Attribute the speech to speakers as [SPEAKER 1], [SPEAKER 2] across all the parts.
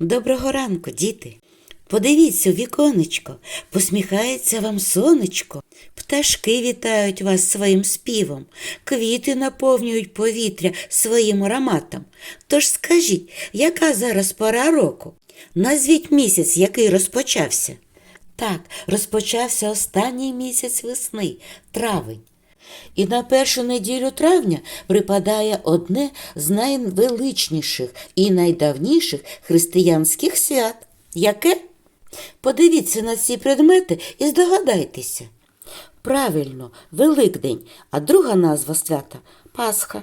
[SPEAKER 1] Доброго ранку, діти. Подивіться у віконечко, посміхається вам сонечко. Пташки вітають вас своїм співом, квіти наповнюють повітря своїм ароматом. Тож скажіть, яка зараз пора року? Назвіть місяць, який розпочався. Так, розпочався останній місяць весни, травень. І на першу неділю травня припадає одне з найвеличніших і найдавніших християнських свят. Яке? Подивіться на ці предмети і здогадайтеся. Правильно, Великдень, а друга назва свята Пасха.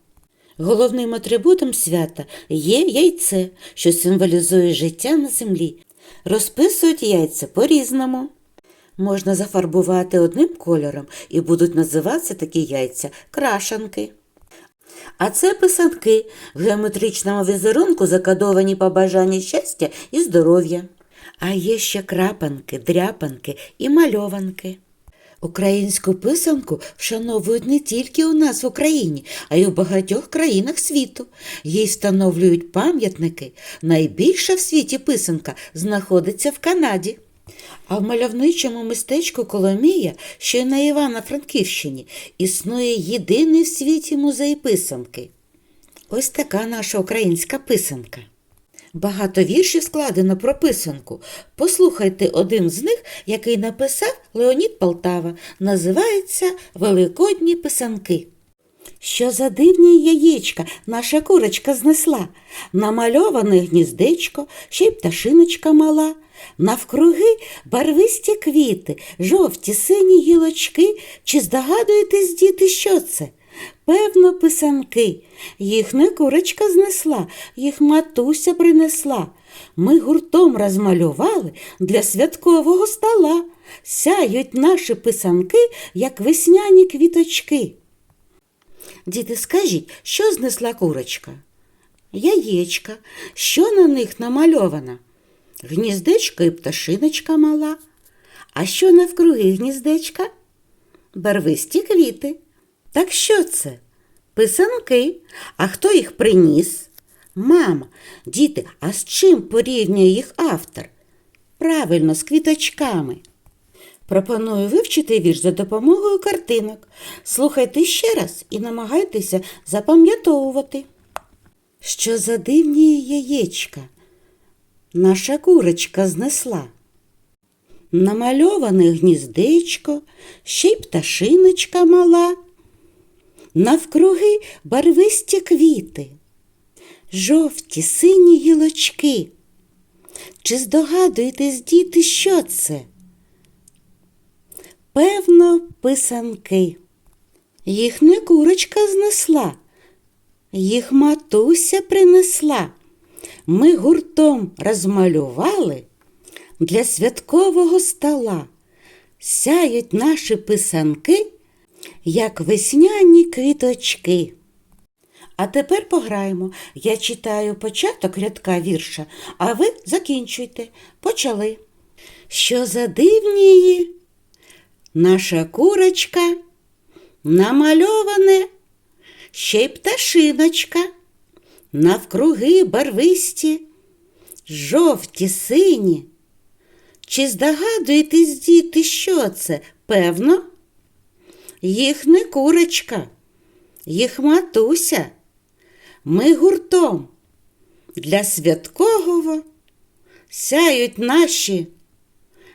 [SPEAKER 1] Головним атрибутом свята є яйце, що символізує життя на землі. Розписують яйця по-різному. Можна зафарбувати одним кольором і будуть називатися такі яйця крашанки. А це писанки в геометричному візерунку закодовані побажання щастя і здоров'я. А є ще крапанки, дряпанки і мальованки. Українську писанку вшановують не тільки у нас в Україні, а й у багатьох країнах світу. Їй встановлюють пам'ятники. Найбільша в світі писанка знаходиться в Канаді. А в мальовничому містечку Коломія, що й на Івано-Франківщині, існує єдиний в світі музей писанки. Ось така наша українська писанка. Багато віршів складено про писанку. Послухайте один з них, який написав Леонід Полтава. Називається Великодні писанки. Що за дивні яєчка наша курочка знесла, намальоване гніздечко, ще й пташиночка мала. Навкруги барвисті квіти, жовті сині гілочки. Чи здогадуєтесь, діти, що це? Певно, писанки. Їх не курочка знесла, їх матуся принесла. Ми гуртом розмалювали для святкового стола. Сяють наші писанки, як весняні квіточки. Діти, скажіть, що знесла курочка? Яєчка, що на них намальовано? Гніздечко і пташиночка мала. А що навкруги гніздечка? Барвисті квіти. Так що це? Писанки. А хто їх приніс? Мама, діти, а з чим порівнює їх автор? Правильно, з квіточками. Пропоную вивчити вірш за допомогою картинок. Слухайте ще раз і намагайтеся запам'ятовувати. Що за дивні яєчка наша курочка знесла. Намальоване гніздечко, ще й пташиночка мала. Навкруги барвисті квіти, жовті сині гілочки. Чи здогадуєтесь, діти, що це? Певно, писанки. Їх не курочка знесла, їх матуся принесла. Ми гуртом розмалювали для святкового стола. Сяють наші писанки, як весняні квіточки. А тепер пограємо. Я читаю початок рядка вірша, а ви закінчуйте. Почали. Що за дивні наша курочка намальоване, ще й пташиночка, навкруги барвисті, жовті сині. Чи здогадуєтесь, діти, що це? Певно? Їх не курочка, їх матуся. Ми гуртом для святкового сяють наші,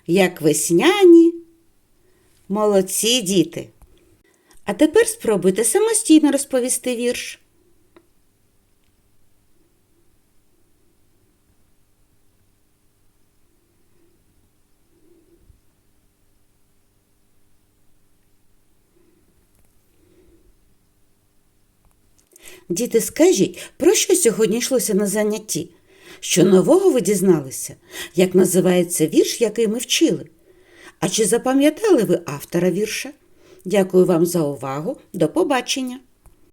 [SPEAKER 1] як весняні, молодці діти. А тепер спробуйте самостійно розповісти вірш. Діти, скажіть, про що сьогодні йшлося на занятті? Що нового ви дізналися? Як називається вірш, який ми вчили? А чи запам'ятали ви автора вірша? Дякую вам за увагу. До побачення!